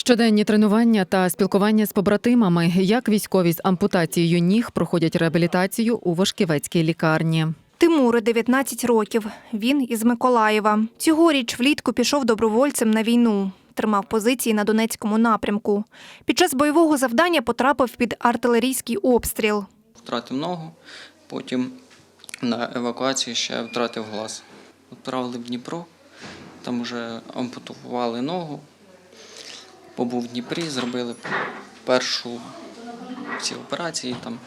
Щоденні тренування та спілкування з побратимами, як військові з ампутацією ніг проходять реабілітацію у Вошківецькій лікарні. Тимуру 19 років. Він із Миколаєва. Цьогоріч влітку пішов добровольцем на війну. Тримав позиції на Донецькому напрямку. Під час бойового завдання потрапив під артилерійський обстріл. втратив ногу, потім на евакуації ще втратив глаз. Відправили в Дніпро, там вже ампутували ногу, побув в Дніпрі, зробили першу всі операції, там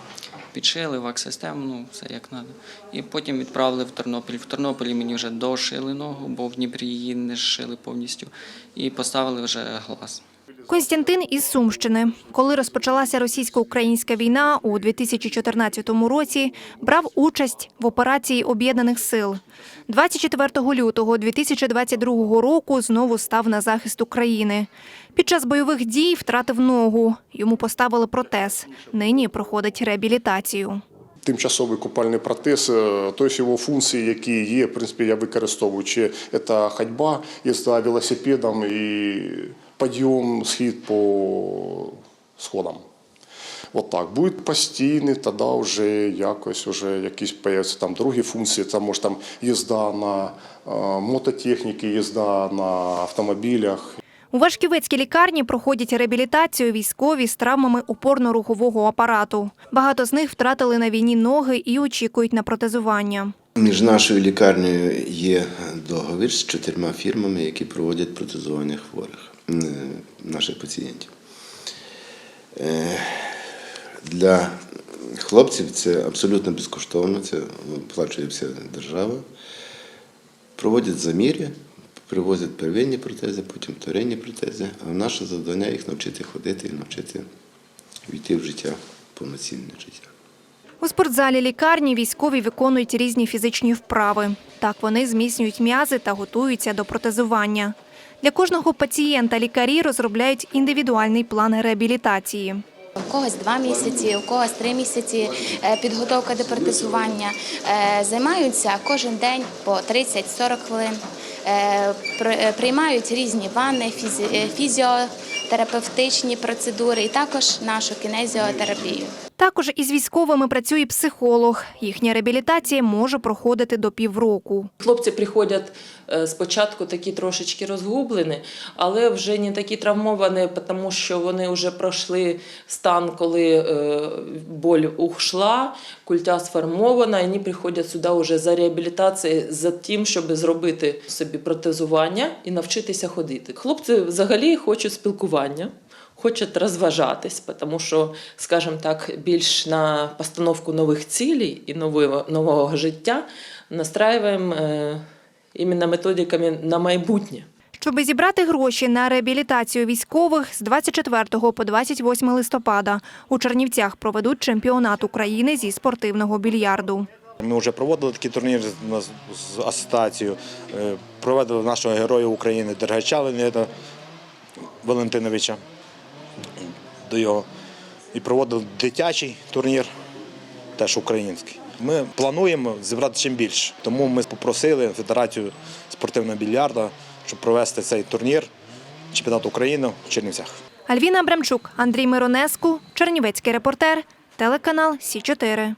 підшили вак-систему, ну все як треба. І потім відправили в Тернопіль. В Тернополі мені вже дошили ногу, бо в Дніпрі її не шили повністю, і поставили вже глаз. Константин із Сумщини. Коли розпочалася російсько-українська війна у 2014 році, брав участь в операції Об'єднаних сил. 24 лютого 2022 року знову став на захист України. Під час бойових дій втратив ногу. Йому поставили протез. Нині проходить реабілітацію. Тимчасовий купальний протез, е, тобто його функції, які є, в принципі, я використовую. Чи це ходьба, їзда велосипедом і підйом, схід по сходам. От так. Буде постійний, тоді вже якось вже якісь появляться там другі функції. Це може там їзда на е, мототехніки, їзда на автомобілях, У Вашківецькій лікарні проходять реабілітацію військові з травмами опорно-рухового апарату. Багато з них втратили на війні ноги і очікують на протезування. Між нашою лікарнею є договір з чотирма фірмами, які проводять протезування хворих наших пацієнтів. Е, Для хлопців це абсолютно безкоштовно, це оплачує вся держава. Проводять заміри, привозять первинні протези, потім вторинні протези. А наше завдання їх навчити ходити і навчити війти в життя, повноцінне життя. У спортзалі лікарні військові виконують різні фізичні вправи. Так вони зміцнюють м'язи та готуються до протезування. Для кожного пацієнта лікарі розробляють індивідуальний план реабілітації. У когось два місяці, у когось три місяці е, підготовка до протезування. Е, Займаються кожен день по 30-40 хвилин. Е, при- Приймають різні ванни, фізі- фізіотерапевтичні процедури і також нашу кінезіотерапію. Також із військовими працює психолог. Їхня реабілітація може проходити до півроку. Хлопці приходять е, спочатку такі трошечки розгублені, але вже не такі травмовані, тому що вони вже пройшли стан, коли е, боль ушла, культя сформована, і вони приходять сюди вже за реабілітацією, за тим, щоб зробити собі протезування і навчитися ходити. Хлопці взагалі хочуть спілкування. Хочуть розважатись, тому що, скажімо так, більш на постановку нових цілей і нового, нового життя настраюємо е, іменно методиками на майбутнє. Щоби зібрати гроші на реабілітацію військових з 24 по 28 листопада у Чернівцях проведуть чемпіонат України зі спортивного більярду. Ми вже проводили такий турнір з- асоціацією. Е, Проводили нашого героя України Дергача Леоніда Валентиновича до його. І проводили дитячий турнір, теж український. Ми плануємо зібрати чим більше. Тому ми попросили Федерацію спортивного більярда, щоб провести цей турнір чемпіонат України в Чернівцях. Альвіна Абрамчук, Андрій Миронеску, Чернівецький репортер, телеканал Сі 4